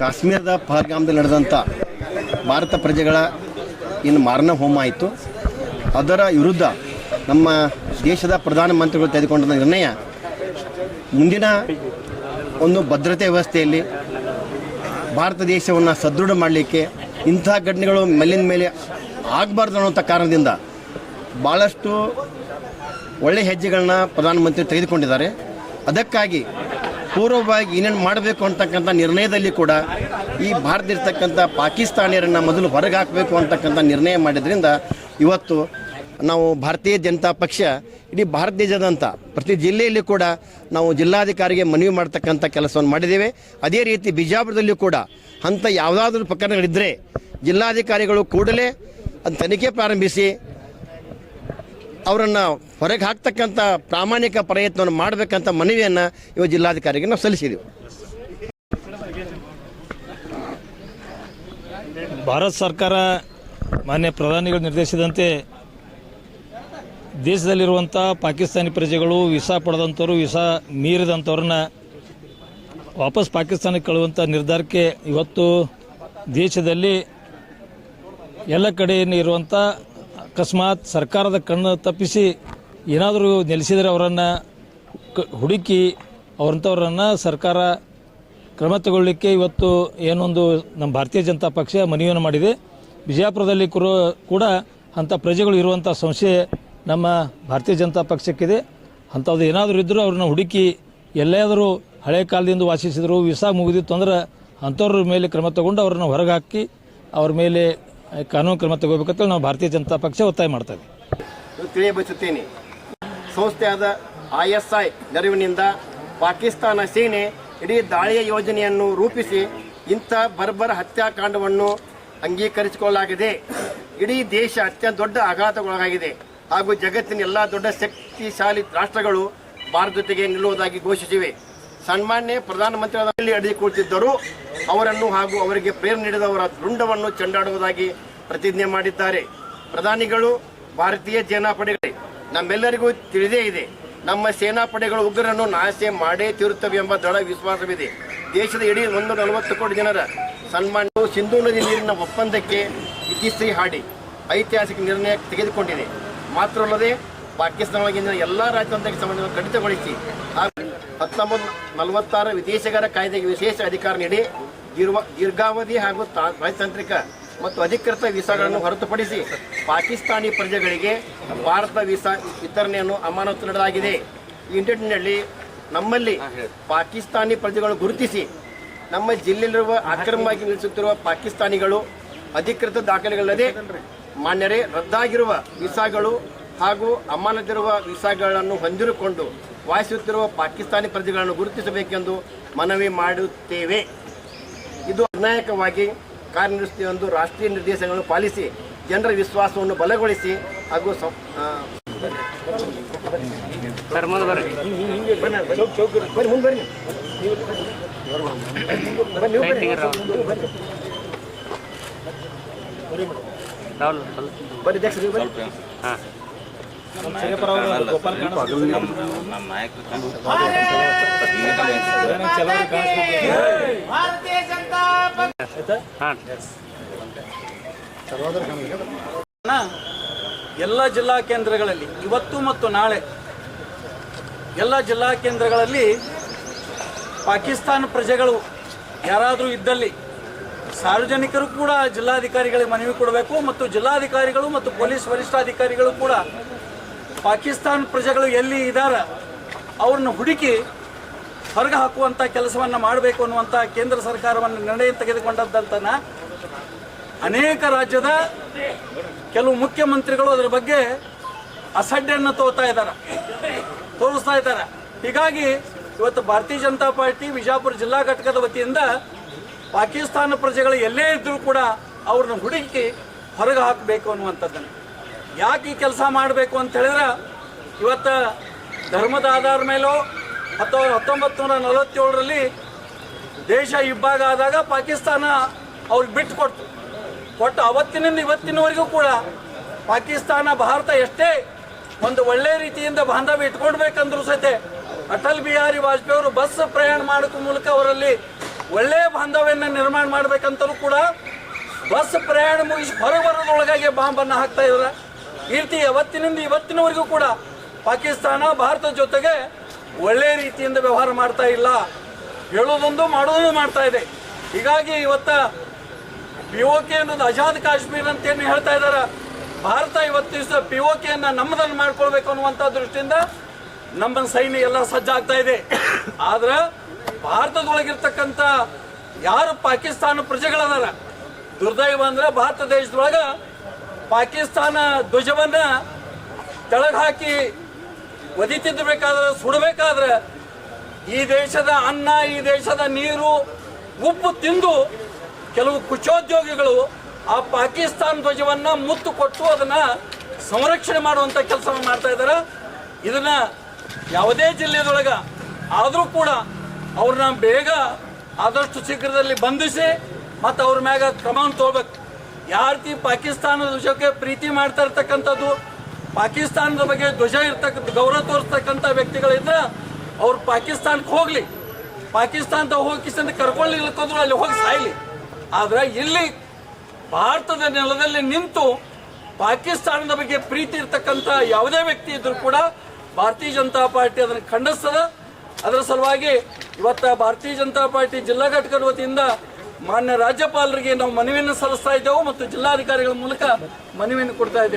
ಕಾಶ್ಮೀರದ ಪಹಲ್ಗಾಮದಲ್ಲಿ ನಡೆದಂಥ ಭಾರತ ಪ್ರಜೆಗಳ ಇನ್ನು ಮಾರಣ ಹೋಮ ಆಯಿತು. ಅದರ ವಿರುದ್ಧ ನಮ್ಮ ದೇಶದ ಪ್ರಧಾನಮಂತ್ರಿಗಳು ತೆಗೆದುಕೊಂಡ ನಿರ್ಣಯ ಮುಂದಿನ ಒಂದು ಭದ್ರತೆ ವ್ಯವಸ್ಥೆಯಲ್ಲಿ ಭಾರತ ದೇಶವನ್ನು ಸದೃಢ ಮಾಡಲಿಕ್ಕೆ ಇಂಥ ಘಟನೆಗಳು ಮೇಲಿನ ಮೇಲೆ ಆಗಬಾರ್ದು ಅನ್ನೋಂಥ ಕಾರಣದಿಂದ ಭಾಳಷ್ಟು ಒಳ್ಳೆಯ ಹೆಜ್ಜೆಗಳನ್ನ ಪ್ರಧಾನಮಂತ್ರಿ ತೆಗೆದುಕೊಂಡಿದ್ದಾರೆ. ಅದಕ್ಕಾಗಿ ಪೂರ್ವವಾಗಿ ಏನೇನು ಮಾಡಬೇಕು ಅಂತಕ್ಕಂಥ ನಿರ್ಣಯದಲ್ಲಿ ಕೂಡ ಈ ಭಾರತ ಇರ್ತಕ್ಕಂಥ ಪಾಕಿಸ್ತಾನಿಯರನ್ನು ಮೊದಲು ಹೊರಗೆ ಹಾಕಬೇಕು ಅಂತಕ್ಕಂಥ ನಿರ್ಣಯ ಮಾಡಿದ್ರಿಂದ ಇವತ್ತು ನಾವು ಭಾರತೀಯ ಜನತಾ ಪಕ್ಷ, ಇಡೀ ಭಾರತ ದೇಶದಂಥ ಪ್ರತಿ ಜಿಲ್ಲೆಯಲ್ಲಿ ಕೂಡ ನಾವು ಜಿಲ್ಲಾಧಿಕಾರಿಗೆ ಮನವಿ ಮಾಡ್ತಕ್ಕಂಥ ಕೆಲಸವನ್ನು ಮಾಡಿದ್ದೇವೆ. ಅದೇ ರೀತಿ ಬಿಜಾಪುರದಲ್ಲಿ ಕೂಡ ಅಂಥ ಯಾವುದಾದ್ರೂ ಪ್ರಕರಣಗಳಿದ್ದರೆ ಜಿಲ್ಲಾಧಿಕಾರಿಗಳು ಕೂಡಲೇ ಅದು ತನಿಖೆ ಪ್ರಾರಂಭಿಸಿ ಅವರನ್ನು ಹೊರಗೆ ಹಾಕ್ತಕ್ಕಂಥ ಪ್ರಾಮಾಣಿಕ ಪ್ರಯತ್ನವನ್ನು ಮಾಡಬೇಕಂತ ಮನವಿಯನ್ನು ಇವ ಜಿಲ್ಲಾಧಿಕಾರಿಗೆ ನಾವು ಸಲ್ಲಿಸಿದೆವು. ಭಾರತ ಸರ್ಕಾರ ಮಾನ್ಯ ಪ್ರಧಾನಿಗಳು ನಿರ್ದೇಶಿಸಿದಂತೆ ದೇಶದಲ್ಲಿರುವಂಥ ಪಾಕಿಸ್ತಾನಿ ಪ್ರಜೆಗಳು ವೀಸಾ ಪಡೆದಂಥವ್ರು, ವೀಸಾ ಮೀರಿದಂಥವ್ರನ್ನ ವಾಪಸ್ ಪಾಕಿಸ್ತಾನಕ್ಕೆ ಕಳುವಂಥ ನಿರ್ಧಾರಕ್ಕೆ ಇವತ್ತು ದೇಶದಲ್ಲಿ ಎಲ್ಲ ಕಡೆ ಇರುವಂಥ ಅಕಸ್ಮಾತ್ ಸರ್ಕಾರದ ಕಣ್ಣು ತಪ್ಪಿಸಿ ಏನಾದರೂ ನೆಲೆಸಿದರೆ ಅವರನ್ನು ಹುಡುಕಿ ಅವ್ರಂಥವ್ರನ್ನು ಸರ್ಕಾರ ಕ್ರಮ ತಗೊಳ್ಳಿಕ್ಕೆ ಇವತ್ತು ಏನೊಂದು ನಮ್ಮ ಭಾರತೀಯ ಜನತಾ ಪಕ್ಷ ಮನವಿಯನ್ನು ಮಾಡಿದೆ. ವಿಜಯಪುರದಲ್ಲಿ ಕೂಡ ಅಂಥ ಪ್ರಜೆಗಳು ಇರುವಂಥ ಸಂಶಯ ನಮ್ಮ ಭಾರತೀಯ ಜನತಾ ಪಕ್ಷಕ್ಕಿದೆ. ಅಂಥದ್ದು ಏನಾದರೂ ಇದ್ದರೂ ಅವ್ರನ್ನ ಹುಡುಕಿ ಎಲ್ಲಾದರೂ ಹಳೆ ಕಾಲದಿಂದ ವಾಸಿಸಿದ್ರು ವಿಸಾ ಮುಗಿದಿತ್ತು ಅಂದ್ರೆ ಅಂಥವ್ರ ಮೇಲೆ ಕ್ರಮ ತಗೊಂಡು ಅವ್ರನ್ನ ಹೊರಗೆ ಹಾಕಿ ಅವ್ರ ಮೇಲೆ ಕಾನೂನು ಕ್ರಮ ತಗೋಬೇಕಂತ ನಾವು ಭಾರತೀಯ ಜನತಾ ಪಕ್ಷ ಒತ್ತಾಯ ಮಾಡ್ತಾ ಇದ್ದೀವಿ. ತಿಳಿಯಬಯಸುತ್ತೇನೆ. ಸಂಸ್ಥೆಯಾದ ಐ ನೆರವಿನಿಂದ ಪಾಕಿಸ್ತಾನ ಸೇನೆ ಇಡೀ ದಾಳಿಯ ಯೋಜನೆಯನ್ನು ರೂಪಿಸಿ ಇಂಥ ಬರ್ಬರ ಹತ್ಯಾಕಾಂಡವನ್ನು ಅಂಗೀಕರಿಸಿಕೊಳ್ಳಲಾಗಿದೆ. ಇಡೀ ದೇಶ ಅತ್ಯಂತ ದೊಡ್ಡ ಆಘಾತಗೊಳಗಾಗಿದೆ ಹಾಗೂ ಜಗತ್ತಿನ ಎಲ್ಲ ದೊಡ್ಡ ಶಕ್ತಿಶಾಲಿ ರಾಷ್ಟ್ರಗಳು ಭಾರತ ಜೊತೆಗೆ ನಿಲ್ಲುವುದಾಗಿ ಘೋಷಿಸಿವೆ. ಸನ್ಮಾನ್ಯ ಪ್ರಧಾನಮಂತ್ರಿ ಅಡಿ ಕುಳಿತಿದ್ದರು ಅವರನ್ನು ಹಾಗೂ ಅವರಿಗೆ ಪ್ರೇರಣೆ ನೀಡಿದವರ ರುಂಡವನ್ನು ಚೆಂಡಾಡುವುದಾಗಿ ಪ್ರತಿಜ್ಞೆ ಮಾಡಿದ್ದಾರೆ. ಪ್ರಧಾನಿಗಳು, ಭಾರತೀಯ ಸೇನಾಪಡೆಗಳೇ ನಮ್ಮೆಲ್ಲರಿಗೂ ತಿಳಿದೇ ಇದೆ, ನಮ್ಮ ಸೇನಾಪಡೆಗಳು ಉಗ್ರರನ್ನು ನಾಶ ಮಾಡೇ ತೀರುತ್ತವೆ ಎಂಬ ದೃಢ ವಿಶ್ವಾಸವಿದೆ. ದೇಶದ ಇಡೀ ಒಂದು ನಲವತ್ತು ಕೋಟಿ ಜನರ ಸನ್ಮಾನ ಸಿಂಧೂ ನದಿ ನೀರಿನ ಒಪ್ಪಂದಕ್ಕೆ ಇತಿಶ್ರೀ ಹಾಡಿ, ಐತಿಹಾಸಿಕ ನಿರ್ಣಯ ತೆಗೆದುಕೊಂಡಿದೆ. ಮಾತ್ರವಲ್ಲದೆ ಪಾಕಿಸ್ತಾನವಾಗಿನ ಎಲ್ಲ ರಾಜತಾಂತ್ರಿಕ ಸಂಬಂಧವನ್ನು ಕಡಿತಗೊಳಿಸಿ ಹತ್ತೊಂಬತ್ತು ನಲವತ್ತಾರು ವಿದೇಶಗಾರ ಕಾಯ್ದೆಗೆ ವಿಶೇಷ ಅಧಿಕಾರ ನೀಡಿ ದೀರ್ಘ ದೀರ್ಘಾವಧಿ ಹಾಗೂ ತಾ- ರಾಜತಾಂತ್ರಿಕ ಮತ್ತು ಅಧಿಕೃತ ವೀಸಾಗಳನ್ನು ಹೊರತುಪಡಿಸಿ ಪಾಕಿಸ್ತಾನಿ ಪ್ರಜೆಗಳಿಗೆ ಭಾರತ ವೀಸಾ ವಿತರಣೆಯನ್ನು ಅಮಾನತು ನೀಡಲಾಗಿದೆ ಈ ನಿಟ್ಟಿನಲ್ಲಿ ನಮ್ಮಲ್ಲಿ ಪಾಕಿಸ್ತಾನಿ ಪ್ರಜೆಗಳು ಗುರುತಿಸಿ ನಮ್ಮ ಜಿಲ್ಲೆಯಲ್ಲಿರುವ ಅಕ್ರಮವಾಗಿ ನಿಲ್ಲಿಸುತ್ತಿರುವ ಪಾಕಿಸ್ತಾನಿಗಳು ಅಧಿಕೃತ ದಾಖಲೆಗಳಿಲ್ಲದೆ ಮಾನ್ಯರೇ ರದ್ದಾಗಿರುವ ವೀಸಾಗಳು ಹಾಗೂ ಅಮಾನತಿರುವ ವೀಸಾಗಳನ್ನು ಹೊಂದಿರುಕೊಂಡು ವಾಸಿಸುತ್ತಿರುವ ಪಾಕಿಸ್ತಾನಿ ಪ್ರಜೆಗಳನ್ನು ಗುರುತಿಸಬೇಕೆಂದು ಮನವಿ ಮಾಡುತ್ತೇವೆ. ಇದು ನಿರ್ಣಾಯಕವಾಗಿ ಕಾರ್ಯನಿರ್ವಹಿಸುತ್ತೆ ಎಂದು ರಾಷ್ಟ್ರೀಯ ನಿರ್ದೇಶನಗಳನ್ನು ಪಾಲಿಸಿ ಜನರ ವಿಶ್ವಾಸವನ್ನು ಬಲಗೊಳಿಸಿ ಹಾಗೂ ಸಂ- ಆ, ಎಲ್ಲ ಜಿಲ್ಲಾ ಕೇಂದ್ರಗಳಲ್ಲಿ ಇವತ್ತು ಮತ್ತು ನಾಳೆ ಎಲ್ಲ ಜಿಲ್ಲಾ ಕೇಂದ್ರಗಳಲ್ಲಿ ಪಾಕಿಸ್ತಾನ ಪ್ರಜೆಗಳು ಯಾರಾದರೂ ಇದ್ದಲ್ಲಿ ಸಾರ್ವಜನಿಕರು ಕೂಡ ಜಿಲ್ಲಾಧಿಕಾರಿಗಳಿಗೆ ಮನವಿ ಕೊಡಬೇಕು ಮತ್ತು ಜಿಲ್ಲಾಧಿಕಾರಿಗಳು ಮತ್ತು ಪೊಲೀಸ್ ವರಿಷ್ಠಾಧಿಕಾರಿಗಳು ಕೂಡ ಪಾಕಿಸ್ತಾನ ಪ್ರಜೆಗಳು ಎಲ್ಲಿ ಇದ್ದಾರ ಅವ್ರನ್ನ ಹುಡುಕಿ ಹೊರಗೆ ಹಾಕುವಂಥ ಕೆಲಸವನ್ನು ಮಾಡಬೇಕು ಅನ್ನುವಂಥ ಕೇಂದ್ರ ಸರ್ಕಾರವನ್ನು ನಿರ್ಣಯ ತೆಗೆದುಕೊಂಡದ್ದಂತನ ಅನೇಕ ರಾಜ್ಯದ ಕೆಲವು ಮುಖ್ಯಮಂತ್ರಿಗಳು ಅದರ ಬಗ್ಗೆ ಅಸಡ್ಡೆಯನ್ನು ತೋತಾ ಇದ್ದಾರೆ. ತೋರಿಸ್ತಾ ಇದ್ದಾರೆ. ಹೀಗಾಗಿ ಇವತ್ತು ಭಾರತೀಯ ಜನತಾ ಪಾರ್ಟಿ ವಿಜಾಪುರ ಜಿಲ್ಲಾ ಘಟಕದ ವತಿಯಿಂದ ಪಾಕಿಸ್ತಾನ ಪ್ರಜೆಗಳು ಎಲ್ಲೇ ಇದ್ದರೂ ಕೂಡ ಅವ್ರನ್ನ ಹುಡುಕಿ ಹೊರಗೆ ಹಾಕಬೇಕು ಅನ್ನುವಂಥದ್ದನ್ನು. ಯಾಕೆ ಈ ಕೆಲಸ ಮಾಡಬೇಕು ಅಂತ ಹೇಳಿದ್ರೆ ಇವತ್ತು ಧರ್ಮದ ಆಧಾರ ಮೇಲೋ ಅಥವಾ ಹತ್ತೊಂಬತ್ತು ನೂರ ನಲವತ್ತೇಳರಲ್ಲಿ ದೇಶ ಇಬ್ಬಾಗ ಆದಾಗ ಪಾಕಿಸ್ತಾನ ಅವ್ರಿಗೆ ಬಿಟ್ಟು ಕೊಡ್ತು. ಕೊಟ್ಟು ಅವತ್ತಿನಿಂದ ಇವತ್ತಿನವರೆಗೂ ಕೂಡ ಪಾಕಿಸ್ತಾನ, ಭಾರತ ಎಷ್ಟೇ ಒಂದು ಒಳ್ಳೆ ರೀತಿಯಿಂದ ಬಾಂಧವ್ಯ ಇಟ್ಕೊಳ್ಬೇಕಂದ್ರೂ ಸಹಿತ ಅಟಲ್ ಬಿಹಾರಿ ವಾಜಪೇಯಿ ಅವರು ಬಸ್ ಪ್ರಯಾಣ ಮಾಡೋ ಮೂಲಕ ಅವರಲ್ಲಿ ಒಳ್ಳೆಯ ಬಾಂಧವ್ಯನ ನಿರ್ಮಾಣ ಮಾಡಬೇಕಂತಲೂ ಕೂಡ ಬಸ್ ಪ್ರಯಾಣ ಮುಗಿಸಿ ಹೊರಗೆ ಬಾಂಬನ್ನು ಹಾಕ್ತಾ ಇದ್ದಾರೆ. ಈ ರೀತಿ ಅವತ್ತಿನಿಂದ ಇವತ್ತಿನವರೆಗೂ ಕೂಡ ಪಾಕಿಸ್ತಾನ ಭಾರತದ ಜೊತೆಗೆ ಒಳ್ಳೆಯ ರೀತಿಯಿಂದ ವ್ಯವಹಾರ ಮಾಡ್ತಾ ಇಲ್ಲ. ಹೇಳೋದೊಂದು ಮಾಡೋದೊಂದು ಮಾಡ್ತಾ ಇದೆ. ಹೀಗಾಗಿ ಇವತ್ತ ಪಿ ಒ ಕೆ ಅನ್ನೋದು ಆಜಾದ್ ಕಾಶ್ಮೀರ್ ಅಂತ ಏನು ಹೇಳ್ತಾ ಇದ್ದಾರೆ. ಭಾರತ ಇವತ್ತು ದಿವಸ ಪಿ ಒ ಕೆಯನ್ನು ನಮ್ಮದನ್ನು ಮಾಡ್ಕೊಳ್ಬೇಕು ಅನ್ನುವಂಥ ದೃಷ್ಟಿಯಿಂದ ನಮ್ಮ ಸೈನ್ಯ ಎಲ್ಲ ಸಜ್ಜಾಗ್ತಾ ಇದೆ. ಆದ್ರೆ ಭಾರತದೊಳಗಿರ್ತಕ್ಕಂಥ ಯಾರು ಪಾಕಿಸ್ತಾನ ಪ್ರಜೆಗಳದಾರ? ದುರ್ದೈವ ಅಂದ್ರೆ ಭಾರತ ದೇಶದೊಳಗ ಪಾಕಿಸ್ತಾನ ಧ್ವಜವನ್ನ ತೆಳಗ್ ಹಾಕಿ ಒದಿತಿದ್ದಬೇಕಾದ್ರೆ ಸುಡಬೇಕಾದ್ರೆ ಈ ದೇಶದ ಅನ್ನ, ಈ ದೇಶದ ನೀರು, ಉಪ್ಪು ತಿಂದು ಕೆಲವು ಕುಚೋದ್ಯೋಗಿಗಳು ಆ ಪಾಕಿಸ್ತಾನ ಧ್ವಜವನ್ನ ಮುತ್ತು ಕೊಟ್ಟು ಅದನ್ನು ಸಂರಕ್ಷಣೆ ಮಾಡುವಂಥ ಕೆಲಸವನ್ನು ಮಾಡ್ತಾ ಇದ್ದಾರೆ. ಇದನ್ನ ಯಾವುದೇ ಜಿಲ್ಲೆದೊಳಗ ಆದರೂ ಕೂಡ ಅವ್ರನ್ನ ಬೇಗ ಆದಷ್ಟು ಶೀಘ್ರದಲ್ಲಿ ಬಂಧಿಸಿ ಮತ್ತು ಅವ್ರ ಮ್ಯಾಗ ಕ್ರಮವನ್ನು ತಗೋಬೇಕು ಯಾವ ರೀತಿ ಪಾಕಿಸ್ತಾನದ ಧ್ವಜಕ್ಕೆ ಪ್ರೀತಿ ಮಾಡ್ತಾ ಇರ್ತಕ್ಕಂಥದ್ದು ಪಾಕಿಸ್ತಾನದ ಬಗ್ಗೆ ಧ್ವಜ ಇರ್ತಕ್ಕಂಥ ಗೌರವ ತೋರಿಸ್ತಕ್ಕಂಥ ವ್ಯಕ್ತಿಗಳಿದ್ರೆ ಅವ್ರು ಪಾಕಿಸ್ತಾನಕ್ಕೆ ಹೋಗಲಿ. ಪಾಕಿಸ್ತಾನದ ಹೋಗಿ ಕಿಸಂದ ಕರ್ಕೊಳ್ಳಿಕ್ಕೋದ್ರು ಅಲ್ಲಿ ಹೋಗಿ ಸಾಯ್ಲಿ. ಆದ್ರೆ ಇಲ್ಲಿ ಭಾರತದ ನೆಲದಲ್ಲಿ ನಿಂತು ಪಾಕಿಸ್ತಾನದ ಬಗ್ಗೆ ಪ್ರೀತಿ ಇರ್ತಕ್ಕಂಥ ಯಾವುದೇ ವ್ಯಕ್ತಿ ಇದ್ರೂ ಕೂಡ ಭಾರತೀಯ ಜನತಾ ಪಾರ್ಟಿ ಅದನ್ನು ಖಂಡಿಸ್ತದ. ಅದರ ಸಲುವಾಗಿ ಇವತ್ತ ಭಾರತೀಯ ಜನತಾ ಪಾರ್ಟಿ ಜಿಲ್ಲಾ ಘಟಕದ ವತಿಯಿಂದ ಮಾನ್ಯ ರಾಜ್ಯಪಾಲರಿಗೆ ನಾವು ಮನವಿಯನ್ನು ಸಲ್ಲಿಸ್ತಾ ಇದ್ದೇವೆ ಮತ್ತು ಜಿಲ್ಲಾಧಿಕಾರಿಗಳ ಮೂಲಕ ಮನವಿಯನ್ನು ಕೊಡ್ತಾ ಇದ್ದೇವೆ.